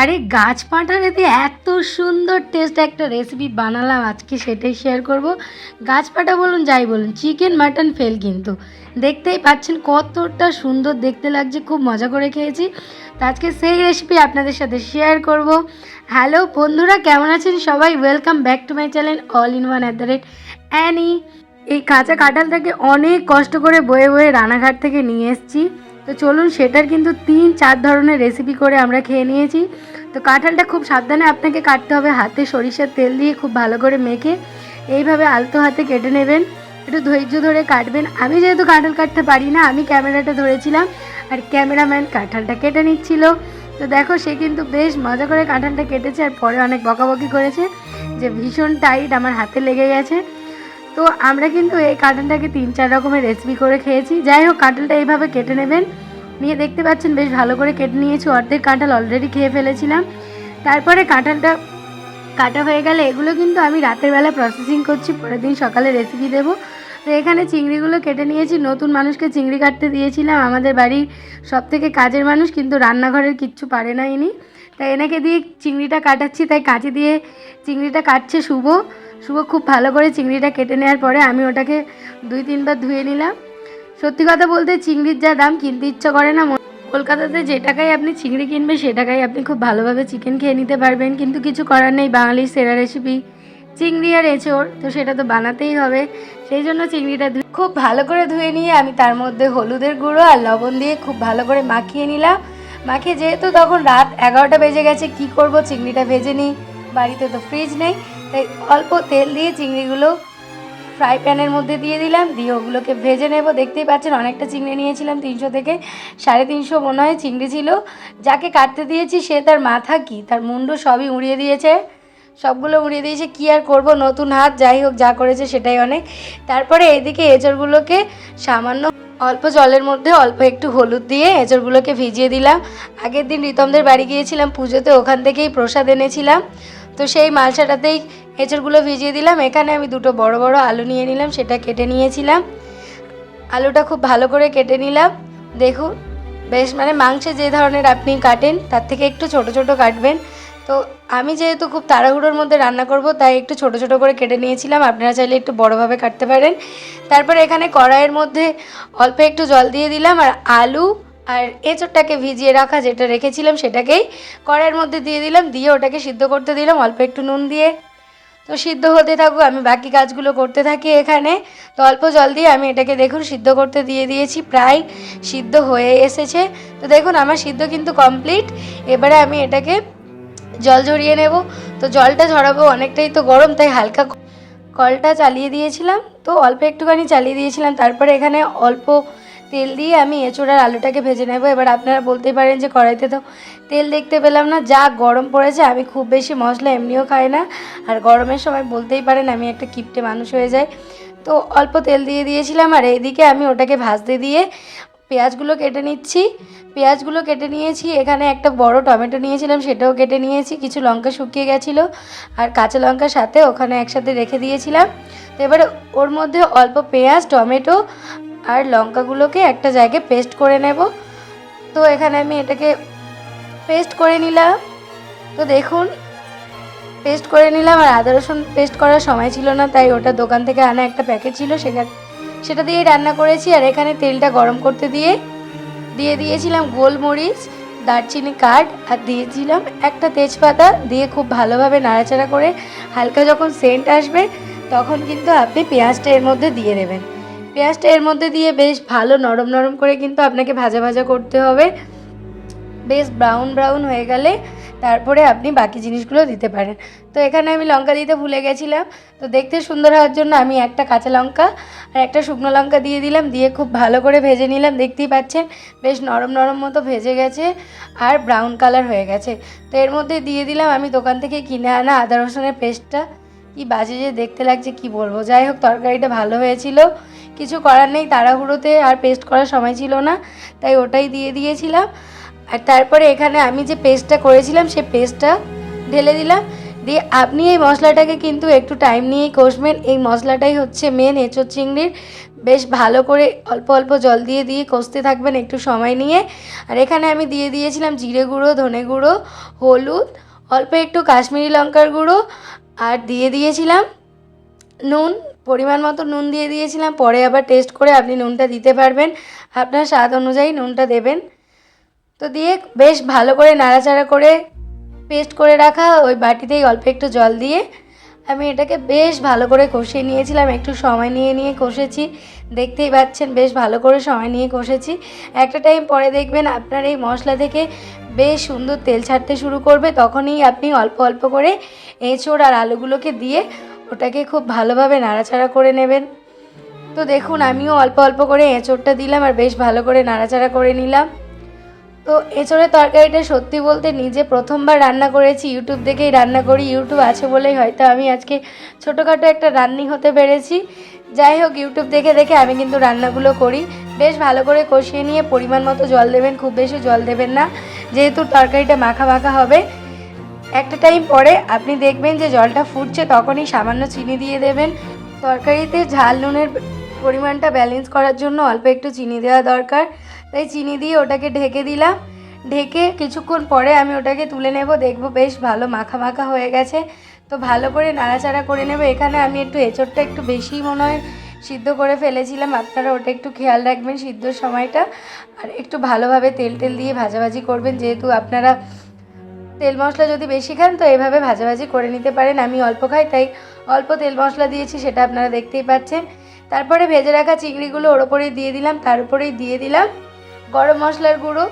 আরে গাছ পাঁঠারে দিয়ে এত সুন্দর টেস্ট একটা রেসিপি বানালাম, আজকে সেটাই শেয়ার করব। গাছ পাঁঠা বলুন, যাই বলুন চিকেন মাটন ফেল কিন্তু। দেখতেই পাচ্ছেন কতটা সুন্দর, দেখতে লাগছে, খুব মজা করে খেয়েছি। তো আজকে সেই রেসিপি আপনাদের সাথে শেয়ার করব। হ্যালো বন্ধুরা, কেমন আছেন সবাই? Welcome back to my channel all in one at the rate Annie এই কাঁচা কাঁঠালটাকে অনেক কষ্ট করে বয়ে বয়ে রানাঘাট থেকে নিয়ে এসেছি। তো চলুন সেটার কিন্তু তিন, চার ধরনের রেসিপি করে আমরা খেয়ে নিয়েছি। তো কাঁঠালটা খুব সাবধানে আপনাকে কাটতে হবে। হাতে সরিষার তেল দিয়ে খুব ভালো করে মেখে এইভাবে আলতো হাতে কেটে নেবেন। একটু ধৈর্য ধরে কাটবেন। আমি যেহেতু কাঁঠাল কাটতে পারি না, আমি ক্যামেরাটা ধরেছিলাম আর ক্যামেরাম্যান কাঁঠালটা কেটে নিচ্ছিল। তো দেখো সে কিন্তু বেশ মজা করে কাঁঠালটা কেটেছে আর পরে অনেক বকাবকি করেছে। যে ভীষণ টাইট আমার হাতে লেগে গেছে। তো আমরা কিন্তু এই কাঁঠালটাকে তিন চার রকমের রেসিপি করে খেয়েছি। যাই হোক, কাঁঠালটা এইভাবে কেটে নেবেন। নিয়ে দেখতে পাচ্ছেন বেশ ভালো করে কেটে নিয়েছি। অর্ধেক কাঁঠাল অলরেডি খেয়ে ফেলেছিলাম। তারপরে কাঁঠালটা কাটা হয়ে গেলে এগুলো কিন্তু আমি রাতের বেলা প্রসেসিং করছি। পরের দিন সকালে রেসিপি দেবো। তো এখানে চিংড়িগুলো কেটে নিয়েছি। নতুন মানুষকে চিংড়ি কাটতে দিয়েছিলাম। আমাদের বাড়ির সব থেকে কাজের মানুষ, কিন্তু রান্নাঘরের কিচ্ছু পারে না ইনি। তাই এনাকে দিয়ে চিংড়িটা কাটাচ্ছি। তাই কাঁচি দিয়ে চিংড়িটা কাটছে শুভ। শুভ খুব ভালো করে চিংড়িটা কেটে নেওয়ার পরে আমি ওটাকে দুই তিনবার ধুয়ে নিলাম। সত্যি কথা বলতে চিংড়ির যা দাম কিনতে ইচ্ছা করে না কলকাতাতে যে টাকায় আপনি চিংড়ি কিনবেন সে টাকায় আপনি খুব ভালোভাবে চিকেন খেয়ে নিতে পারবেন। কিন্তু কিছু করার নেই, বাঙালির সেরা রেসিপি চিংড়ি আর এঁচোড়। তো সেটা তো বানাতেই হবে। সেই জন্য চিংড়িটা খুব ভালো করে ধুয়ে নিয়ে আমি তার মধ্যে হলুদের গুঁড়ো আর লবণ দিয়ে খুব ভালো করে মাখিয়ে নিলাম। মাখিয়ে যেহেতু তখন রাত এগারোটা বেজে গেছে, কি করব? চিংড়িটা ভেজে নিই। বাড়িতে তো ফ্রিজ নেই। তাই অল্প তেল দিয়ে চিংড়িগুলো ফ্রাই প্যানের মধ্যে দিয়ে দিলাম। দিয়ে ওগুলোকে ভেজে নেব। দেখতেই পাচ্ছেন অনেকটা চিংড়ি নিয়েছিলাম তিনশো থেকে সাড়ে তিনশো মনে হয় চিংড়ি ছিল। যাকে কাটতে দিয়েছি সে তার মাথা কি? তার মুন্ডু সবই উড়িয়ে দিয়েছে। সবগুলো উড়িয়ে দিয়েছে, কি আর করব? নতুন হাত, যাই হোক, যা করেছে সেটাই অনেক। তারপরে এদিকে এঁচড়গুলোকে সামান্য অল্প জলের মধ্যে অল্প একটু হলুদ দিয়ে এঁচড়গুলোকে ভিজিয়ে দিলাম। আগের দিন রিতমদের বাড়ি গিয়েছিলাম পুজোতে, ওখান থেকেই প্রসাদ এনেছিলাম। তো সেই মালসাটাতেই এঁচড়গুলো ভিজিয়ে দিলাম। এখানে আমি দুটো বড় বড় আলু নিয়ে নিলাম, সেটা কেটে নিয়েছিলাম। আলুটা খুব ভালো করে কেটে নিলাম। দেখুন, বেশ মানে মাংসে যে ধরনের আপনি কাটেন, তার থেকে একটু ছোট ছোট কাটবেন। তো আমি যেহেতু খুব তাড়াহুড়োর মধ্যে রান্না করব, তাই একটু ছোট ছোট করে কেটে নিয়েছিলাম। আপনারা চাইলে একটু বড়োভাবে কাটতে পারেন। তারপরে এখানে কড়াইয়ের মধ্যে অল্প একটু জল দিয়ে দিলাম, আর আলু আর এঁচড়টাকে ভিজিয়ে রাখা যেটা রেখেছিলাম সেটাকেই কড়াইয়ের মধ্যে দিয়ে দিলাম, দিয়ে ওটাকে সিদ্ধ করতে দিলাম, অল্প একটু নুন দিয়ে। তো সিদ্ধ হতে থাকুক, আমি বাকি কাজগুলো করতে থাকি এখানে। তো অল্প জল দিয়ে আমি এটাকে দেখুন সিদ্ধ করতে দিয়ে দিয়েছি, প্রায় সিদ্ধ হয়ে এসেছে। তো দেখুন আমার সিদ্ধ কিন্তু কমপ্লিট। এবারে আমি এটাকে জল ঝরিয়ে নেব। তো জলটা ঝরাবো অনেকটাই তো গরম, তাই হালকা কলটা চালিয়ে দিয়েছিলাম। তো অল্প একটুখানি চালিয়ে দিয়েছিলাম, তারপরে এখানে অল্প তেল দিয়ে আমি এঁচোড়ার আলুটাকে ভেজে নেব। এবার আপনারা বলতেই পারেন যে কড়াইতে তো তেল দেখতে পেলাম না, যা গরম পড়েছে, আমি খুব বেশি মশলা এমনিও খাই না। আর গরমের সময় বলতেই পারেন আমি একটা কিপটে মানুষ হয়ে যাই। তো অল্প তেল দিয়ে দিয়েছিলাম, আর এইদিকে আমি ওটাকে ভাজতে দিয়ে পেঁয়াজগুলো কেটে নিচ্ছি। পেঁয়াজগুলো কেটে নিয়েছি, এখানে একটা বড় টমেটো নিয়েছিলাম, সেটাও কেটে নিয়েছি, কিছু লঙ্কা শুকিয়ে গেছিল, আর কাঁচা লঙ্কার সাথে ওখানে একসাথে রেখে দিয়েছিলাম। তো এবারে ওর মধ্যে অল্প পেঁয়াজ, টমেটো আর লঙ্কাগুলোকে একটা জায়গায় পেস্ট করে নেব। তো এখানে আমি এটাকে পেস্ট করে নিলাম। তো দেখুন, পেস্ট করে নিলাম আর আদা রসুন পেস্ট করার সময় ছিল না, তাই ওটা দোকান থেকে আনা একটা প্যাকেট ছিল সেখানে সেটা দিয়েই রান্না করেছি। আর এখানে তেলটা গরম করতে দিয়ে দিয়ে দিয়েছিলাম গোলমরিচ, দারচিনি কাঠ, আর দিয়েছিলাম একটা তেজপাতা দিয়ে খুব ভালোভাবে নাড়াচাড়া করে, হালকা যখন সেন্ট আসবে, তখন কিন্তু আপনি পেঁয়াজটা এর মধ্যে দিয়ে দেবেন। পেঁয়াজটা এর মধ্যে দিয়ে বেশ ভালো নরম নরম করে কিন্তু আপনাকে ভাজা ভাজা করতে হবে। বেশ ব্রাউন ব্রাউন হয়ে গেলে তারপরে আপনি বাকি জিনিসগুলো দিতে পারেন। তো এখানে আমি লঙ্কা দিতে ভুলে গেছিলাম। তো দেখতে সুন্দর হওয়ার জন্য আমি একটা কাঁচা লঙ্কা আর একটা শুকনো লঙ্কা দিয়ে দিলাম, দিয়ে খুব ভালো করে ভেজে নিলাম। দেখতেই পাচ্ছেন, বেশ নরম নরম মতো ভেজে গেছে আর ব্রাউন কালার হয়ে গেছে। তো এর মধ্যে দিয়ে দিলাম আমি দোকান থেকে কিনে আনা আদা রসুনের পেস্টটা। কি বাজে যে দেখতে লাগছে, কি বলব? যাই হোক, তরকারিটা ভালো হয়েছিল। কিছু করার নেই, তাড়াহুড়োতে আর পেস্ট করার সময় ছিল না, তাই ওটাই দিয়ে দিয়েছিলাম। আর তারপরে এখানে আমি যে পেস্টটা করেছিলাম, সে পেস্টটা ঢেলে দিলাম। দিয়ে আপনি এই মশলাটাকে কিন্তু একটু টাইম নিয়েই কষবেন। এই মশলাটাই হচ্ছে মেন এঁচোর চিংড়ির। বেশ ভালো করে অল্প অল্প জল দিয়ে দিয়ে কষতে থাকবেন একটু সময় নিয়ে। আর এখানে আমি দিয়ে দিয়েছিলাম জিরে গুঁড়ো, ধনে গুঁড়ো, হলুদ, অল্প একটু কাশ্মীরি লঙ্কার গুঁড়ো। আর দিয়ে দিয়েছিলাম নুন পরিমাণ মতো নুন দিয়ে দিয়েছিলাম, পরে আবার টেস্ট করে আপনি নুনটা দিতে পারবেন। আপনার স্বাদ অনুযায়ী নুনটা দেবেন। তো দিয়ে বেশ ভালো করে নাড়াচাড়া করে পেস্ট করে রাখা ওই বাটিতেই অল্প একটু জল দিয়ে আমি এটাকে বেশ ভালো করে কষিয়ে নিয়েছিলাম। একটু সময় নিয়ে নিয়ে কষেছি। দেখতেই পাচ্ছেন, বেশ ভালো করে সময় নিয়ে কষেছি। একটা টাইম পরে দেখবেন আপনার এই মশলা থেকে বেশ সুন্দর তেল ছাড়তে শুরু করবে। তখনই আপনি অল্প অল্প করে এঁচোড় আর আলুগুলোকে দিয়ে ওটাকে খুব ভালোভাবে নাড়াচাড়া করে নেবেন। তো দেখুন, আমিও অল্প অল্প করে এঁচোড়টা দিলাম আর বেশ ভালো করে নাড়াচাড়া করে নিলাম। তো এঁচড়ের তরকারিটা সত্যি বলতে নিজে প্রথমবার রান্না করেছি, ইউটিউব দেখেই রান্না করি, ইউটিউব আছে বলেই হয়তো আমি আজকে ছোটোখাটো একটা রান্নি হতে পেরেছি। যাই হোক, ইউটিউব দেখে দেখে আমি কিন্তু রান্নাগুলো করি। বেশ ভালো করে কষিয়ে নিয়ে পরিমাণ মতো জল দেবেন, খুব বেশি জল দেবেন না। যেহেতু তরকারিটা মাখা মাখা হবে একটা টাইম পরে আপনি দেখবেন যে জলটা ফুটছে তখনই সামান্য চিনি দিয়ে দেবেন। তরকারিতে ঝাল নুনের পরিমাণটা ব্যালেন্স করার জন্য অল্প একটু চিনি দেওয়া দরকার। তাই চিনি দিয়ে ওটাকে ঢেকে দিলাম। ঢেকে কিছুক্ষণ পরে আমি ওটাকে তুলে নেব। দেখব বেশ ভালো মাখা মাখা হয়ে গেছে। তো ভালো করে নাড়াচাড়া করে নেব। এখানে আমি একটু এঁচড়টা একটু বেশি মনে হয় সিদ্ধ করে ফেলেছিলাম। আপনারা ওটা একটু খেয়াল রাখবেন সিদ্ধর সময়টা। আর একটু ভালোভাবে তেল টেল দিয়ে ভাজাভাজি করবেন। যেহেতু আপনারা তেল মশলা যদি বেশি খান, তো এভাবে ভাজাভাজি করে নিতে পারেন। আমি অল্প খাই, তাই অল্প তেল মশলা দিয়েছি, সেটা আপনারা দেখতেই পাচ্ছেন। তারপরে ভেজে রাখা চিংড়িগুলো ওর ওপরেই দিয়ে দিলাম, তার উপরেই দিয়ে দিলাম গরম মশলার গুঁড়ো।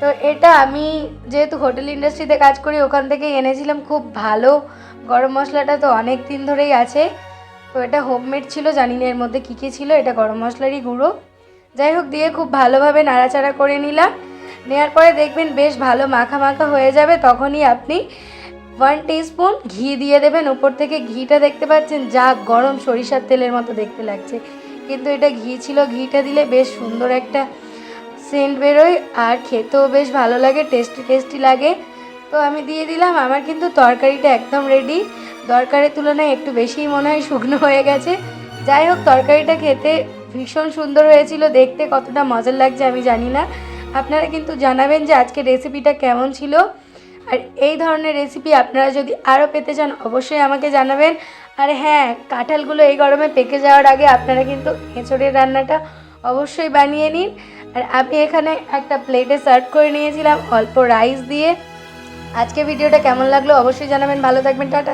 তো এটা আমি যেহেতু হোটেল ইন্ডাস্ট্রিতে কাজ করি, ওখান থেকেই এনেছিলাম। খুব ভালো গরম মশলাটা তো অনেক দিন ধরেই আছে। তো এটা হোমমেড ছিল, জানি না এর মধ্যে কী কী ছিল, এটা গরম মশলারই গুঁড়ো। যাই হোক, দিয়ে খুব ভালোভাবে নাড়াচাড়া করে নিলাম। নেওয়ার পরে দেখবেন বেশ ভালো মাখা মাখা হয়ে যাবে, তখনই আপনি ওয়ান স্পুন ঘি দিয়ে দেবেন। উপর থেকে ঘিটা দেখতে পাচ্ছেন, যা গরম সরিষার তেলের মতো দেখতে লাগছে। কিন্তু এটা ঘি ছিল, ঘিটা দিলে বেশ সুন্দর একটা সেন্ট বেরোয় আর খেতেও বেশ ভালো লাগে টেস্টি টেস্টি লাগে। তো আমি দিয়ে দিলাম, আমার কিন্তু তরকারিটা একদম রেডি দরকারের তুলনায় একটু বেশিই মনে হয় শুকনো হয়ে গেছে। যাই হোক, তরকারিটা খেতে ভীষণ সুন্দর হয়েছিল, দেখতে কতটা মজার লাগছে আমি জানি না। আপনারা কিন্তু জানাবেন যে আজকের রেসিপিটা কেমন ছিল। আর এই ধরনের রেসিপি আপনারা যদি আরও পেতে চান, অবশ্যই আমাকে জানাবেন। আর হ্যাঁ কাঁঠালগুলো এই গরমে পেকে যাওয়ার আগে আপনারা কিন্তু এঁচড়ের রান্নাটা অবশ্যই বানিয়ে নিন। আর আমি এখানে একটা প্লেটে সার্ভ করে নিয়েছিলাম অল্প রাইস দিয়ে। আজকে ভিডিওটা কেমন লাগল অবশ্যই জানাবেন। ভালো থাকবেন, টাটা।